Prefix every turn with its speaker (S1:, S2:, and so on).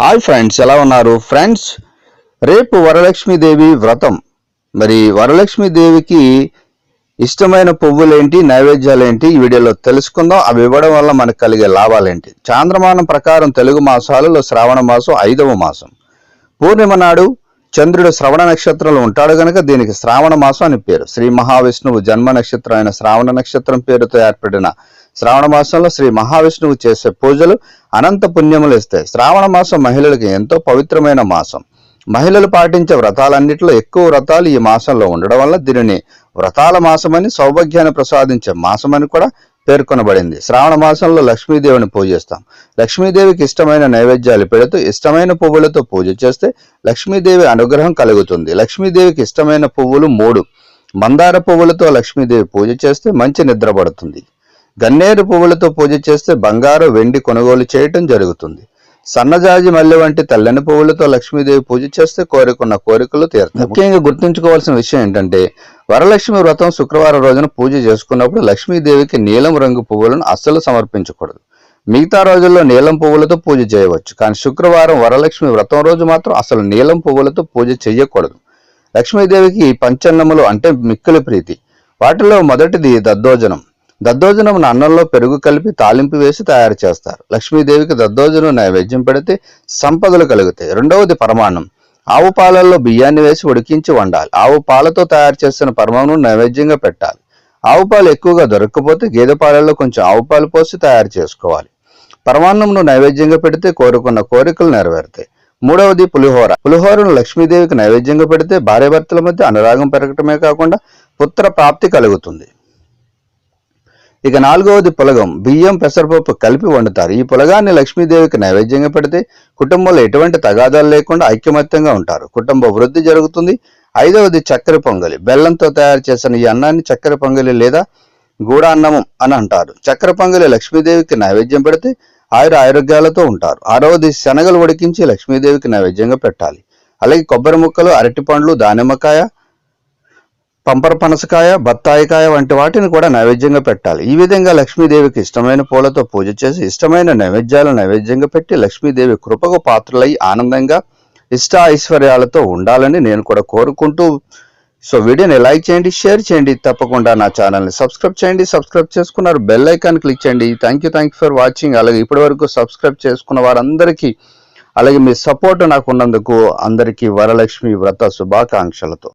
S1: Hi friends ఎలా ఉన్నారు? Friends రేపు వరలక్ష్మీదేవి వ్రతం. మరి వరలక్ష్మీదేవికి ఇష్టమైన పువ్వులేంటి నైవేద్యాలేంటి ఈ వీడియోలో తెలుసుకుందాం. అవి ఇవ్వడం వల్ల మనకు కలిగే లాభాలేంటి? చాంద్రమానం ప్రకారం తెలుగు మాసాలలో శ్రావణ మాసం ఐదవ మాసం. పూర్ణిమ నాడు చంద్రుడు శ్రవణ నక్షత్రంలో ఉంటాడు గనక దీనికి శ్రావణ మాసం అని పేరు. శ్రీ మహావిష్ణువు జన్మ నక్షత్రం అయిన శ్రావణ నక్షత్రం పేరుతో ఏర్పడిన శ్రావణ మాసంలో శ్రీ మహావిష్ణువు చేసే పూజలు అనంత పుణ్యములు ఇస్తాయి. శ్రావణ మాసం మహిళలకు ఎంతో పవిత్రమైన మాసం. మహిళలు పాటించే వ్రతాలన్నింటిలో ఎక్కువ వ్రతాలు ఈ మాసంలో ఉండడం వల్ల దీనిని వ్రతాల మాసమని సౌభాగ్యాన్ని ప్రసాదించే మాసమని కూడా పేర్కొనబడింది. శ్రావణ మాసంలో లక్ష్మీదేవిని పూజిస్తాం. లక్ష్మీదేవికి ఇష్టమైన నైవేద్యాలు పెడుతూ ఇష్టమైన పువ్వులతో పూజ చేస్తే లక్ష్మీదేవి అనుగ్రహం కలుగుతుంది. లక్ష్మీదేవికి ఇష్టమైన పువ్వులు మూడు. మందార పువ్వులతో లక్ష్మీదేవి పూజ చేస్తే మంచి నిద్ర పడుతుంది. గన్నేరు పువ్వులతో పూజ చేస్తే బంగారు వెండి కొనుగోలు చేయటం జరుగుతుంది. సన్నజాజి మల్లె వంటి తెల్లని పువ్వులతో లక్ష్మీదేవి పూజ చేస్తే కోరుకున్న కోరికలు తీరుతాయి. ముఖ్యంగా గుర్తుంచుకోవాల్సిన విషయం ఏంటంటే వరలక్ష్మి వ్రతం శుక్రవారం రోజున పూజ చేసుకున్నప్పుడు లక్ష్మీదేవికి నీలం రంగు పువ్వులను అస్సలు సమర్పించకూడదు. మిగతా రోజుల్లో నీలం పువ్వులతో పూజ చేయవచ్చు కానీ శుక్రవారం వరలక్ష్మి వ్రతం రోజు మాత్రం అసలు నీలం పువ్వులతో పూజ చేయకూడదు లక్ష్మీదేవికి పంచన్నములు అంటే మిక్కుల ప్రీతి. వాటిలో మొదటిది దద్దోజనం. దద్దోజనం అన్నంలో పెరుగు కలిపి తాలింపు వేసి తయారు చేస్తారు. లక్ష్మీదేవికి దద్దోజనం నైవేద్యం పెడితే సంపదలు కలుగుతాయి. రెండవది పరమాన్నం. ఆవు పాలల్లో బియ్యాన్ని వేసి ఉడికించి వండాలి. ఆవు పాలతో తయారు చేసిన పరమాన్నం నైవేద్యంగా పెట్టాలి. ఆవు పాలు ఎక్కువగా దొరకకపోతే గేదె పాలల్లో కొంచెం ఆవు పాలు పోసి తయారు చేసుకోవాలి. పరమాన్నంను నైవేద్యంగా పెడితే కోరుకున్న కోరికలు నెరవేరుతాయి. మూడవది పులిహోర. పులిహోరను లక్ష్మీదేవికి నైవేద్యంగా పెడితే భార్యాభర్తల మధ్య అనురాగం పెరగటమే కాకుండా పుత్ర ప్రాప్తి కలుగుతుంది. ఇక నాలుగవది పులగం. బియ్యం పెసరపప్పు కలిపి వండుతారు. ఈ పులగాన్ని లక్ష్మీదేవికి నైవేద్యంగా పెడితే కుటుంబంలో ఎటువంటి తగాదాలు లేకుండా ఐక్యమత్యంగా ఉంటారు. కుటుంబ వృద్ధి జరుగుతుంది. ఐదవది చక్కెర పొంగలి. బెల్లంతో తయారు చేసిన ఈ అన్నాన్ని చక్కెర పొంగలి లేదా గూడ అన్నము అని అంటారు. చక్కెర పొంగలి లక్ష్మీదేవికి నైవేద్యం పెడితే ఆయుర ఆరోగ్యాలతో ఉంటారు. ఆరవది శనగలు ఉడికించి లక్ష్మీదేవికి నైవేద్యంగా పెట్టాలి. అలాగే కొబ్బరి ముక్కలు అరటి పండ్లు దానిమ్మకాయ పంపర పనసకాయ బత్తాయికాయ వంటి వాటిని కూడా నైవేద్యంగా పెట్టాలి. ఈ విధంగా లక్ష్మీదేవికి ఇష్టమైన పూలతో పూజ చేసి ఇష్టమైన నైవేద్యాలు నైవేద్యంగా పెట్టి లక్ష్మీదేవి కృపకు పాత్రలై ఆనందంగా ఇష్ట ఐశ్వర్యాలతో ఉండాలని నేను కూడా కోరుకుంటూ సో వీడియోని లైక్ చేయండి షేర్ చేయండి. తప్పకుండా నా ఛానల్ని సబ్స్క్రైబ్ చేయండి. సబ్స్క్రైబ్ చేసుకున్నారు బెల్ ఐకాన్ క్లిక్ చేయండి. Thank you thank you for watching అలాగే ఇప్పటి వరకు సబ్స్క్రైబ్ చేసుకున్న వారందరికీ అలాగే మీ సపోర్ట్ నాకు ఉన్నందుకు అందరికీ వరలక్ష్మి వ్రత శుభాకాంక్షలతో.